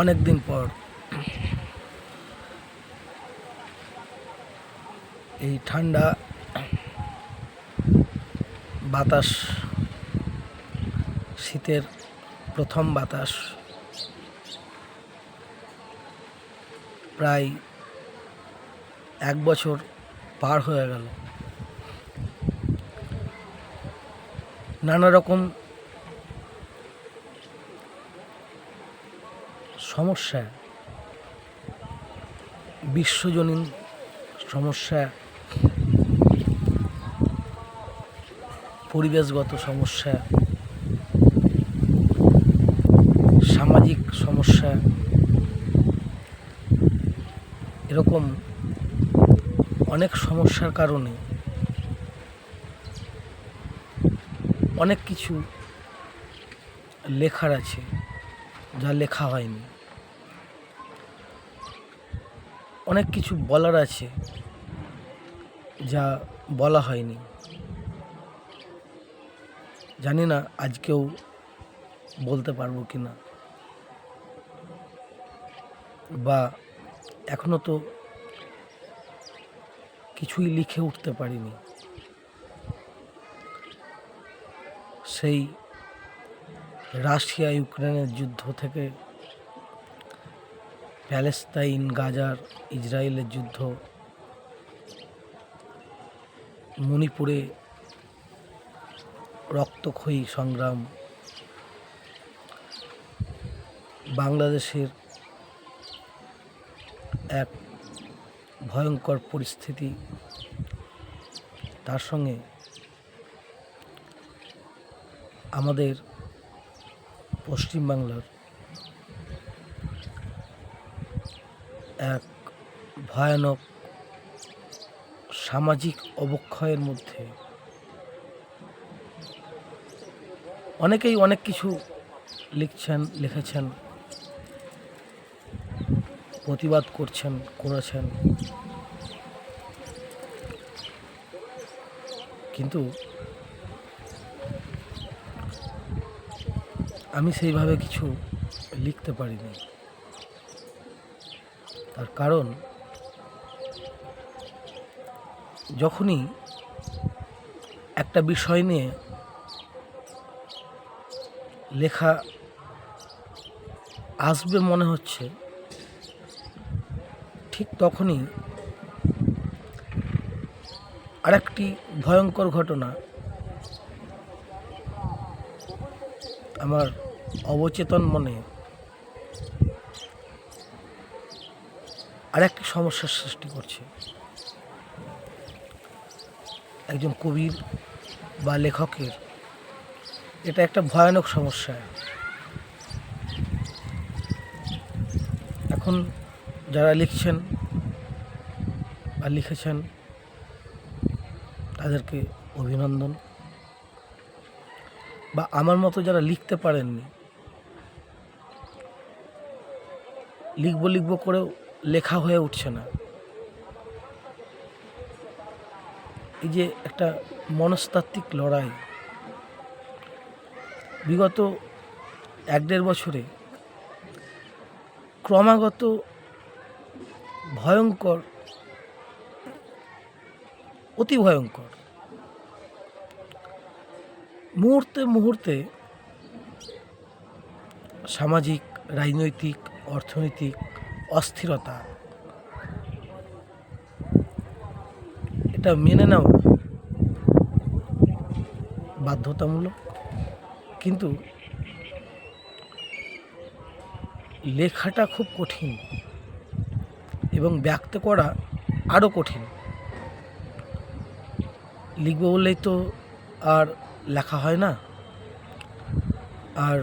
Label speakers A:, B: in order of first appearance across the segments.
A: অনেক দিন পর। এই ঠান্ডা বাতাস, শীতের প্রথম বাতাস প্রায় এক বছর পার হয়ে গেল। নানা রকম সমস্যা। বিশ্বজনীন সমস্যা। পরিবেশগত সমস্যা। সামাজিক সমস্যা। এরকম অনেক সমস্যার কারণে অনেক কিছু লেখার আছে, যা লেখা হয়নি। অনেক কিছু বলার আছে যা বলা হয়নি। জানি না আজকেও বলতে পারব কি না। বা এখনও তো কিছুই লিখে উঠতে পারিনি। সেই রাশিয়া ইউক্রেনের যুদ্ধ থেকে প্যালেস্তাইন গাজার ইসরায়েলের যুদ্ধ। মণিপুরে রক্তক্ষয়ী সংগ্রাম। বাংলাদেশের এক ভয়ঙ্কর পরিস্থিতি। তার সঙ্গে আমাদের পশ্চিমবাংলার এক ভয়ানক সামাজিক অবক্ষয়ের মধ্যে। অনেকেই অনেক কিছু লিখছেন, লিখেছেন, প্রতিবাদ করছেন, করেছেন। কিন্তু আমি সেইভাবে কিছু লিখতে পারিনি। তার কারণ, যখনই একটা বিষয় নিয়ে লেখা আসবে মনে হচ্ছে, ঠিক তখনই আরেকটি ভয়ঙ্কর ঘটনা আমার অবচেতন মনে আরেকটি সমস্যার সৃষ্টি করছে। একজন কবির বা লেখকের এটা একটা ভয়ানক সমস্যা। এখন যারা লিখছেন বা লিখেছেন, তাদেরকে অভিনন্দন। বা আমার মতো যারা লিখতে পারেননি, লিখব লিখব করেও লেখা হয়ে উঠছে না। এই যে একটা মনস্তাত্ত্বিক লড়াই। বিগত এক দেড় বছরে ক্রমাগত ভয়ঙ্কর, অতি ভয়ঙ্কর। মুহূর্তে মুহূর্তে সামাজিক, রাজনৈতিক, অর্থনৈতিক অস্থিরতা। এটা মেনে নেওয়া বাধ্যতামূলক। কিন্তু লেখাটা খুব কঠিন এবং ব্যক্ত করা আরও কঠিন। লিখব বললেই তো আর লেখা হয় না। আর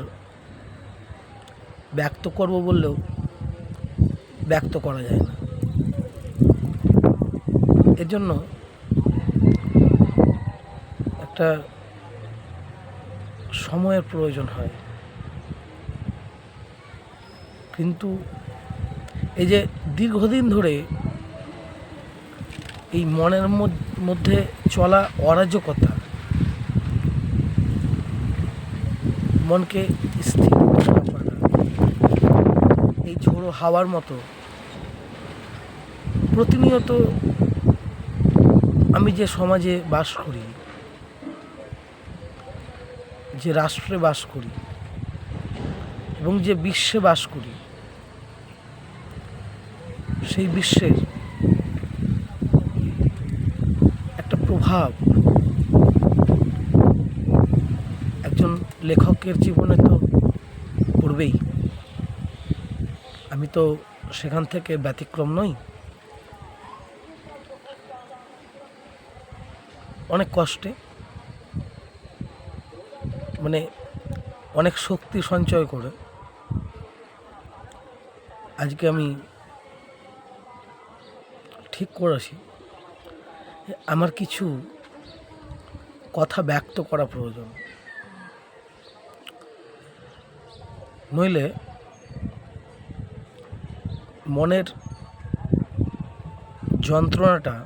A: ব্যক্ত করব বললেও ব্যক্ত করা যায় না। এর জন্য একটা সময়ের প্রয়োজন হয়। কিন্তু এই যে দীর্ঘদিন ধরে এই মনের মধ্যে চলা অরাজকতা, মনকে স্থির এই করা হাওয়ার মতো প্রতিনিয়ত আমি যে সমাজে বাস করি, যে রাষ্ট্রে বাস করি এবং যে বিশ্বে বাস করি, সেই বিশ্বের একটা প্রভাব একজন লেখকের জীবনে তো পড়বেই। আমি তো সেখান থেকে ব্যতিক্রম নই। অনেক কষ্টে। মানে অনেক শক্তি সঞ্চয় করে। আজকে আমি ঠিক করেছি। আমার কিছু কথা ব্যক্ত করা প্রয়োজন। নইলে মনের যন্ত্রণাটা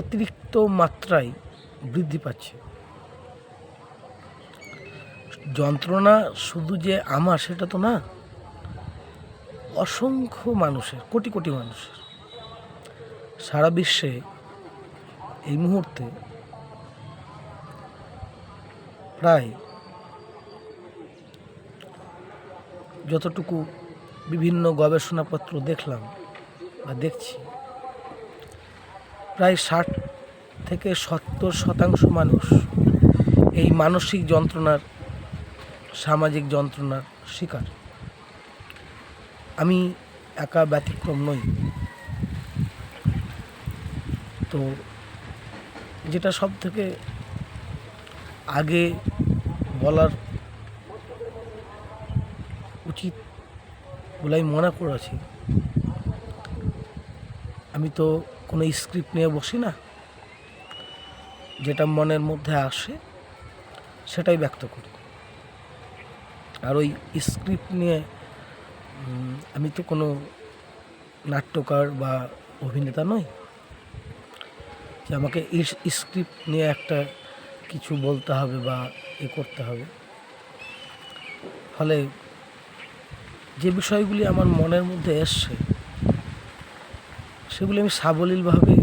A: অতিরিক্ত মাত্রায় বৃদ্ধি পাচ্ছে। যন্ত্রণা শুধু যে আমার সেটা তো না, অসংখ্য মানুষের, কোটি কোটি মানুষের। সারা বিশ্বে এই মুহূর্তে প্রায় যতটুকু বিভিন্ন গবেষণাপত্র দেখলাম বা দেখছি প্রায় ষাট থেকে সত্তর শতাংশ মানুষ এই মানসিক যন্ত্রণার, সামাজিক যন্ত্রণার শিকার। আমি একা ব্যতিক্রম নই। তো যেটা সব থেকে আগে বলার উচিত বলে আমি মনে করেছি আমি তো কোনো স্ক্রিপ্ট নিয়ে বসি না, যেটা মনের মধ্যে আসে, সেটাই ব্যক্ত করি। আর ওই স্ক্রিপ্ট নিয়ে আমি তো কোনো নাট্যকার বা অভিনেতা নই, যে আমাকে স্ক্রিপ্ট নিয়ে একটা কিছু বলতে হবে বা এ করতে হবে। ফলে যে বিষয়গুলি আমার মনের মধ্যে এসছে সেগুলি আমি সাবলীলভাবে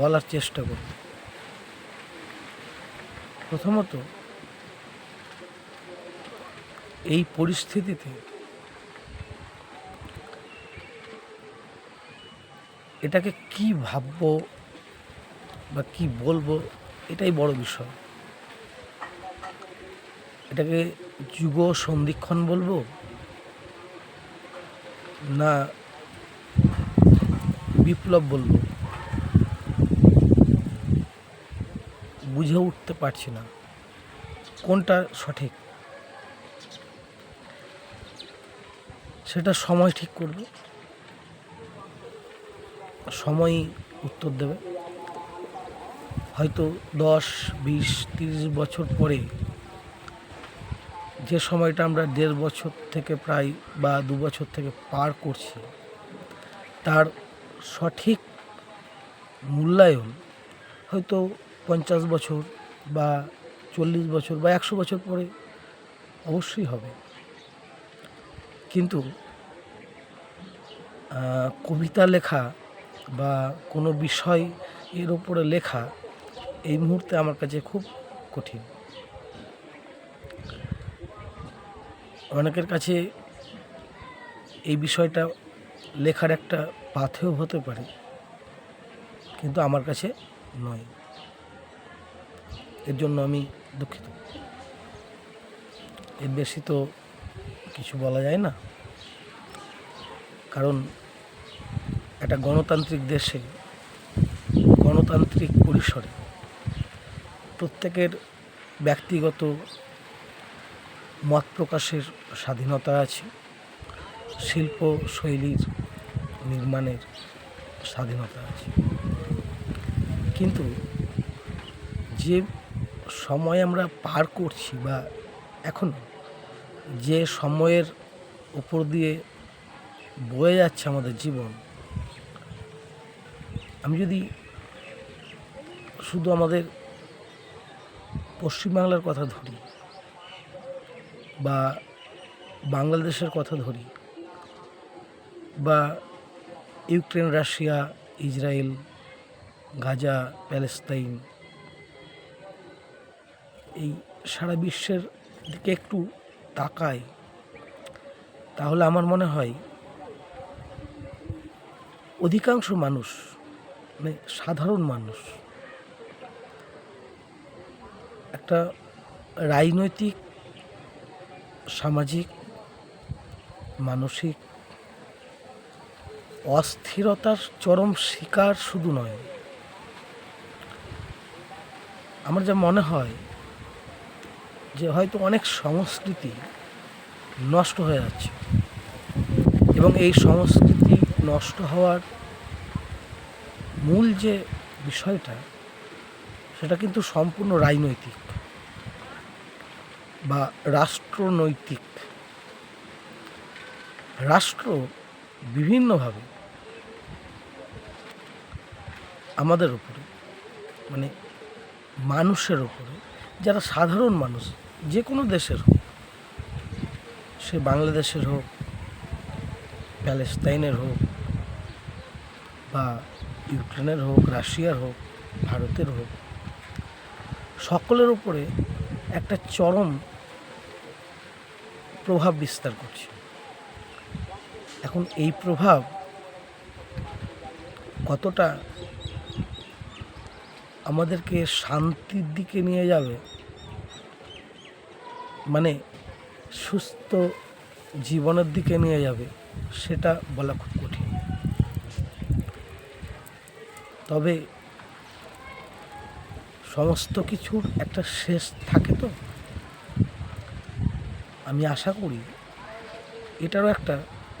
A: বলার চেষ্টা করি প্রথমত, এই পরিস্থিতিতে এটাকে কি ভাববো বা কি বলব এটাই বড় বিষয়। এটাকে যুগ সন্ধিক্ষণ বলব না বিপ্লব বলব। বুঝে উঠতে পারছি না। কোনটা সঠিক? সেটা সময় ঠিক করবে। সময়ই উত্তর দেবে। হয়তো দশ, বিশ, তিরিশ বছর পরে যে সময়টা আমরা দেড় বছর থেকে প্রায় বা দু বছর থেকে পার করছি, তার সঠিক মূল্যায়ন হয়তো পঞ্চাশ বছর বা চল্লিশ বছর বা একশো বছর পরে অবশ্যই হবে। কিন্তু কবিতা লেখা বা কোনো বিষয় এর ওপরে লেখা এই মুহূর্তে আমার কাছে খুব কঠিন। অনেকের কাছে এই বিষয়টা লেখার একটা পাথেও হতে পারে, কিন্তু আমার কাছে নয়। এর জন্য আমি দুঃখিত। এর বেশি তো কিছু বলা যায় না। কারণ একটা গণতান্ত্রিক দেশে, গণতান্ত্রিক পরিসরে প্রত্যেকের ব্যক্তিগত মত প্রকাশের স্বাধীনতা আছে শিল্প শৈলীর নির্মাণের স্বাধীনতা আছে। কিন্তু যে সময় আমরা পার করছি বা এখন যে সময়ের উপর দিয়ে বয়ে যাচ্ছে আমাদের জীবন, আমি যদি শুধু আমাদের পশ্চিমবাংলার কথা ধরি বা বাংলাদেশের কথা ধরি বা Ukraine, Russia, Israel, Gaza, Palestine, এই সারা বিশ্বের দিকে একটু তাকাই তাহলে আমার মনে হয় অধিকাংশ মানুষ মানে সাধারণ মানুষ, একটা রাজনৈতিক, সামাজিক, মানসিক অস্থিরতার চরম শিকার শুধু নয়। আমার যা মনে হয় যে হয়তো অনেক সংস্কৃতি নষ্ট হয়ে যাচ্ছে এবং এই সংস্কৃতি নষ্ট হওয়ার মূল যে বিষয়টা, সেটা কিন্তু সম্পূর্ণ রাজনৈতিক বা রাষ্ট্রনৈতিক। রাষ্ট্র বিভিন্নভাবে আমাদের উপরে মানে মানুষের উপরে, যারা সাধারণ মানুষ, যে কোনো দেশের হোক, সে বাংলাদেশের হোক, প্যালেস্তাইনের হোক, বা ইউক্রেনের হোক, রাশিয়ার হোক, ভারতের হোক, সকলের উপরে একটা চরম প্রভাব বিস্তার করছে। এখন এই প্রভাব কতটা আমাদেরকে শান্তির দিকে নিয়ে যাবে। মানে সুস্থ জীবনের দিকে নিয়ে যাবে, সেটা বলা খুব কঠিন। তবে সমস্ত কিছুর একটা শেষ থাকে তো? আমি আশা করি এটারও একটা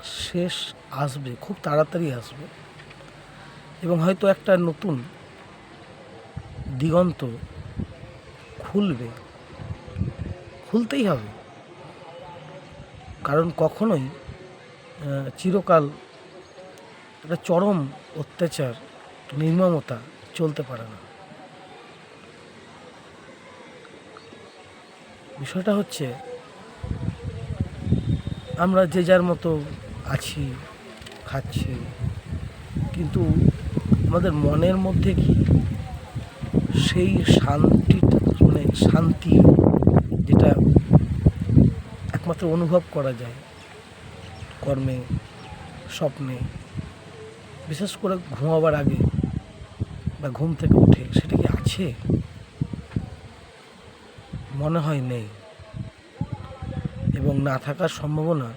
A: শেষ আসবে, খুব তাড়াতাড়ি আসবে। এবং হয়তো একটা নতুন দিগন্ত খুলবে। খুলতেই হবে। কারণ কখনোই চিরকাল একটা চরম অত্যাচার, নির্মমতা চলতে পারে না। বিষয়টা হচ্ছে, আমরা যে যার মতো আছি, খাচ্ছি, কিন্তু আমাদের মনের মধ্যে কি সেই শান্তি মানে শান্তি যেটা একমাত্র অনুভব করা যায় কর্মে, স্বপ্নে। বিশেষ করে ঘুমাবার আগে বা ঘুম থেকে উঠে সেটা কি আছে? মনে হয় নেই। এবং না থাকার সম্ভাবনা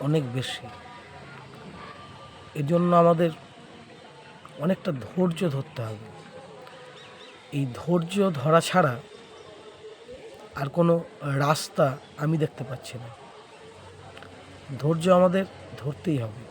A: অনেক বেশি। এজন্য আমাদের অনেকটা ধৈর্য ধরতে হবে। এই ধৈর্য ধরা ছাড়া আর কোনো রাস্তা আমি দেখতে পাচ্ছি না। ধৈর্য আমাদের ধরতেই হবে।